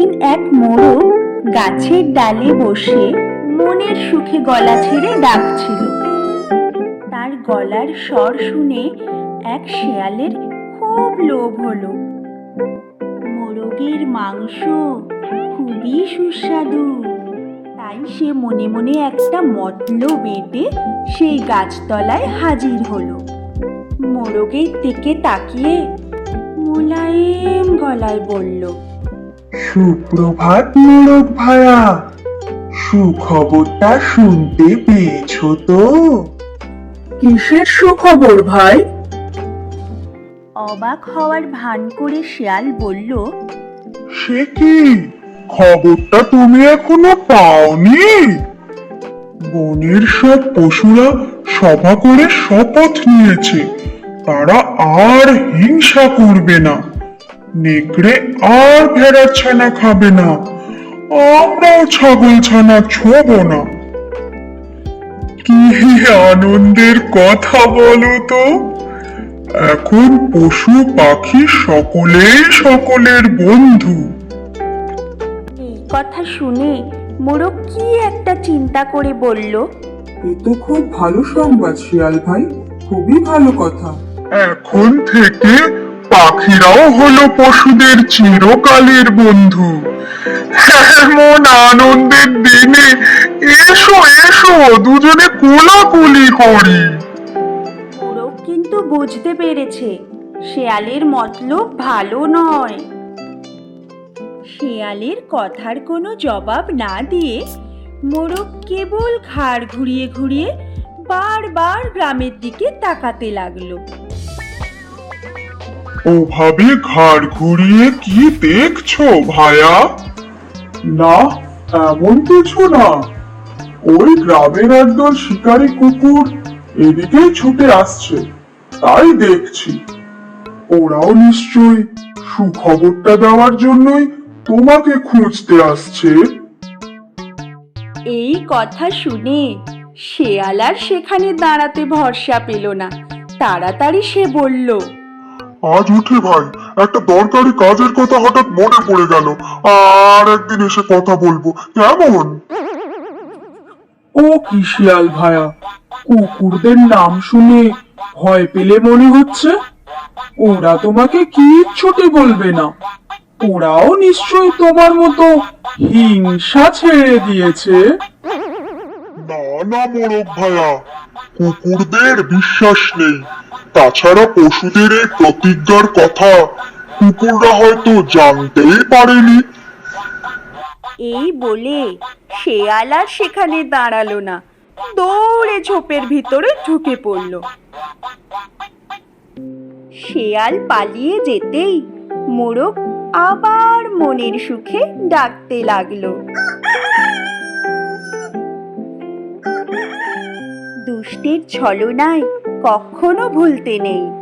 একদিন এক মোড়ক গাছের ডালে বসে মনের সুখে গলা ছেড়ে ডাকছিল। তার গলার স্বর শুনে এক শেয়ালের খুব লোভ হলো। মোরগের মাংস খুবই সুস্বাদু। তাই সে মনে মনে একটা মতল বেটে সেই গাছতলায় হাজির হলো। মোরগের দিকে তাকিয়ে মোলায়েম গলায় বলল সুপ্রভাত মোরক ভায়া। সুখবরটা শুনতে পেয়েছ তো? কিসের সুখবর ভাই? অবাক হওয়ার ভান করে শিয়াল বলল সে কি? খবরটা তুমি এখনও পাওনি? বনের সব পশুরা সভা করে শপথ নিয়েছে। তারা আর হিংসা করবে না। নেকড়ে আর ভেড়ার ছানা খাবে না। আমরাও ছাগল ছানা ছোব না। কি আনন্দের কথা বলো তো? এখন পশু পাখি সকলেই সকলের বন্ধু। এই কথা শুনে মোরগ কি একটা চিন্তা করে বলল? এ তো খুব ভালো সংবাদ শিয়াল ভাই খুবই ভালো কথা। এখন থেকে পাখিরাও হলো পশুদের চিরকালের বন্ধু। এমন আনন্দের দিনে এসো এসো, দুজনে কোলাকুলি করি। মোরগ কিন্তু বুঝতে পেরেছে, শেয়ালের মতলব ভালো নয়। শেয়ালের কথার কোনো জবাব না দিয়ে মোরগ কেবল ঘাড় ঘুরিয়ে ঘুরিয়ে বারবার গ্রামের দিকে তাকাতে লাগল। ওভাবে ঘাড় ঘুরিয়ে কি দেখছ, ভায়া? না, এমন কিছু না। ওই গ্রামের একদল শিকারী কুকুর এদিকেই ছুটে আসছে, তাই দেখছি। ওরাও নিশ্চয়ই সুখবরটা দেওয়ার জন্যই তোমাকে খুঁজতে আসছে। এই কথা শুনে শেয়াল আর সেখানে দাঁড়াতে ভরসা পেল না। তাড়াতাড়ি সে বলল আজ উঠে ভাই একটা দরকারি কাজের কথা হঠাৎ মনে পড়ে গেল। আর একদিন এসে কথা বলব কেমন? ও কি শিয়াল ভায়া কুকুরদের নাম শুনে ভয় পেলে মনে হচ্ছে? ওরা তোমাকে কিচ্ছুটি বলবে না। ওরাও নিশ্চয়ই তোমার মতো হিংসা ছেড়ে দিয়েছে। না না মোরক ভায়া কুকুরদের বিশ্বাস নেই। তাছাড়া পশুদের এই প্রতিজ্ঞার কথা কুকুররা হয়তো জানতেই পারেনি। এই বলে শেয়াল আর সেখানে দাঁড়াল না। দৌড়ে ঝোপের ভিতরে ঢুকে পড়ল। শেয়াল পালিয়ে যেতেই মোরগ আবার মনের সুখে ডাকতে লাগল। দুষ্টের ছলনায় কখনো ভুলতে নেই।